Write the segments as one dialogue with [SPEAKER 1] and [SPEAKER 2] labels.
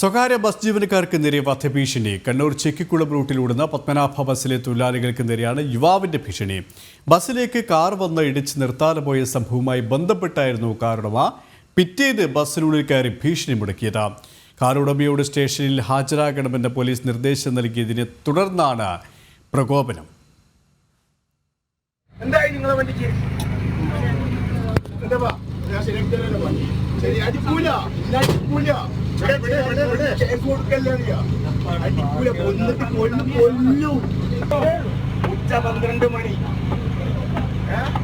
[SPEAKER 1] സ്വകാര്യ ബസ് ജീവനക്കാർക്ക് നേരെ വധഭീഷണി. കണ്ണൂർ ചെക്കിക്കുളം റൂട്ടിലൂടുന്ന പത്മനാഭ ബസ്സിലെ തൊഴിലാളികൾക്ക് നേരെയാണ് യുവാവിന്റെ ഭീഷണി. ബസ്സിലേക്ക് കാർ വന്ന് ഇടിച്ച് നിർത്താതെ പോയ സംഭവവുമായി ബന്ധപ്പെട്ടായിരുന്നു കാറുടമ പിറ്റേത് ബസ്സിനുള്ളിൽ കയറി ഭീഷണി മുടക്കിയത്. കാറുടമയോട് സ്റ്റേഷനിൽ ഹാജരാകണമെന്ന് പോലീസ് നിർദ്ദേശം നൽകിയതിനെ തുടർന്നാണ് പ്രകോപനം.
[SPEAKER 2] എന്തായി നിങ്ങളെ വണ്ടിക്ക്? ശരി, അടിക്കൂല. അടിക്കൂല. അടിക്കൂല. കൊന്നിട്ട് കൊല്ലും, കൊല്ലും. ഉച്ച പന്ത്രണ്ട് മണി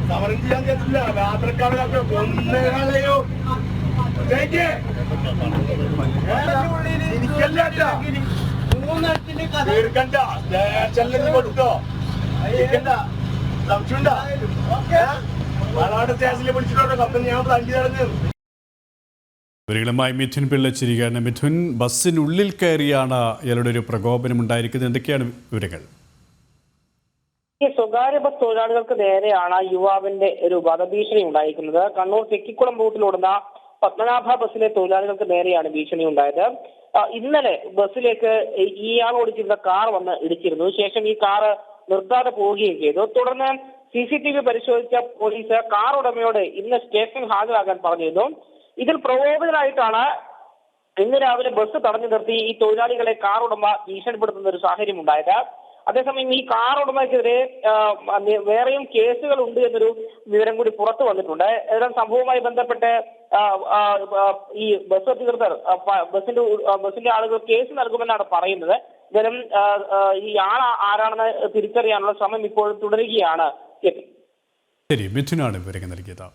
[SPEAKER 2] സമരം ചെയ്യാൻ പറ്റില്ല യാത്രക്കാരൊക്കെ കൊന്നുകളയോ ജയിക്ക്. ഏ? എനിക്കല്ല കേട്ടാ. തീർക്കണ്ട സ്റ്റേഷനിൽ കൊടുത്തോ തീർക്കണ്ട സംശയമുണ്ടോ മലനാട് സ്റ്റേഷനിൽ വിളിച്ചിട്ടുണ്ടോ കപ്പൽ ഞാൻ പ്ലാൻ നടന്നു
[SPEAKER 1] വിവരങ്ങളുമായി മിഥുൻ പിള്ളച്ചിരിക്കുകയാണ് മിഥുൻ ബസ്സിനുള്ളിൽ കയറിയാണ് ഇയാളുടെ ഒരു പ്രകോപനം ഉണ്ടായിരിക്കുന്നത്. എന്തൊക്കെയാണ് വിവരങ്ങൾ?
[SPEAKER 3] സ്വകാര്യ ബസ് തൊഴിലാളികൾക്ക് നേരെയാണ് യുവാവിന്റെ ഒരു വധഭീഷണി ഉണ്ടായിരിക്കുന്നത്. കണ്ണൂർ തെക്കിക്കുളം റൂട്ടിലോടുന്ന പത്മനാഭ ബസ്സിലെ തൊഴിലാളികൾക്ക് നേരെയാണ് ഭീഷണി ഉണ്ടായത്. ഇന്നലെ ബസ്സിലേക്ക് ഇയാൾ ഓടിച്ചിരുന്ന കാർ വന്ന് ഇടിച്ചിരുന്നു. ശേഷം ഈ കാർ നിർത്താതെ പോവുകയും ചെയ്തു. തുടർന്ന് സി സി ടി വി പരിശോധിച്ച പോലീസ് കാർ ഉടമയോട് ഇന്ന് സ്റ്റേഷനിൽ ഹാജരാകാൻ പറഞ്ഞിരുന്നു. ഇതിൽ പ്രകോപിതരായിട്ടാണ് ഇന്ന് രാവിലെ ബസ് തടഞ്ഞു നിർത്തി ഈ തൊഴിലാളികളെ കാർ ഉടമ ഭീഷണിപ്പെടുത്തുന്ന ഒരു സാഹചര്യം ഉണ്ടായത്. അതേസമയം ഈ കാർ ഉടമയ്ക്കെതിരെ വേറെയും കേസുകൾ ഉണ്ട് എന്നൊരു വിവരം കൂടി പുറത്തു വന്നിട്ടുണ്ട്. ഏതാ സംഭവവുമായി ബന്ധപ്പെട്ട് ഈ ബസ് അധികൃതർ ബസിന്റെ ബസിന്റെ ആളുകൾ കേസ് നൽകുമെന്നാണ് പറയുന്നത്. ഇവരും ഈ ആൾ ആരാണെന്ന് തിരിച്ചറിയാനുള്ള ശ്രമം ഇപ്പോഴും തുടരുകയാണ്.
[SPEAKER 1] ശരി മിഥുനാണ് വിവരങ്ങൾ നൽകിയത്.